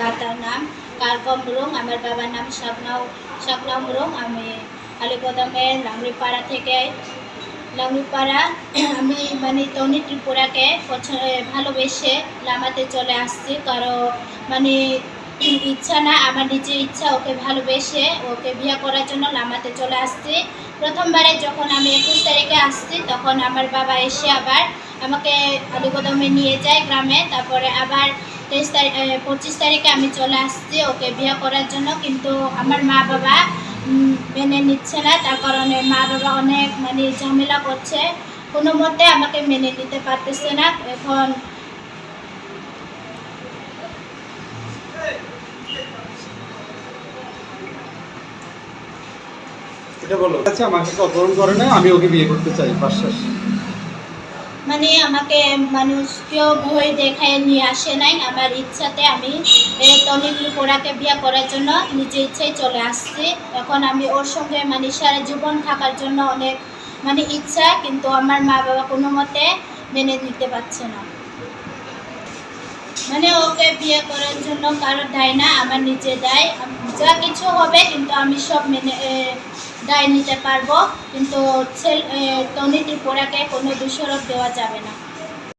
দাদার নাম কারকম মুরং আমার বাবার নাম শাকনাও শাকনাও মুরং আমি আলিকদমের লাংড়িপাড়া থেকে, লাংড়িপাড়া, আমি মানে তনি ত্রিপুরাকে ভালোবেসে লামাতে চলে আসছি। কারণ মানে ইচ্ছা না, আমার নিজের ইচ্ছা, ওকে ভালোবেসে ওকে বিয়ে করার জন্য লামাতে চলে আসছি। প্রথমবারে যখন আমি একুশ তারিখে আসছি, তখন আমার বাবা এসে আবার আমাকে আলিকদমে নিয়ে যায় গ্রামে। তারপরে আবার তেইশ তারিখ পঁচিশ তারিখে আমি চলে আসছি ওকে বিয়ে করার জন্য। কিন্তু আমার মা বাবা মেনে নিচ্ছে না। তার কারণে মা বাবা অনেক মানে ঝামেলা করছে। কোনো মতে আমাকে মেনে নিতে পারতেছে না। এখন আচ্ছা আমাকে অপহরণ করে না? আমি ওকে বিয়ে করতে চাই বাশ্বাস মানে আমাকে মানুষ কেউ ভয় দেখায় নিয়ে আসে নাই। আমার ইচ্ছাতে আমি তনিগুলি পোড়াকে বিয়ে করার জন্য নিজে ইচ্ছাই চলে আসছি। এখন আমি ওর সঙ্গে মানে সারা জীবন থাকার জন্য অনেক মানে ইচ্ছা, কিন্তু আমার মা বাবা কোনো মতে মেনে নিতে পারছে না। মানে ওকে বিয়ে করার জন্য কারোর দায় না, আমার নিজে দায়। যা কিছু হবে, কিন্তু আমি সব মেনে দায় নিতে পারব কিন্তু ছেলে পোড়াকে কোনো দোষারোপ দেওয়া যাবে না।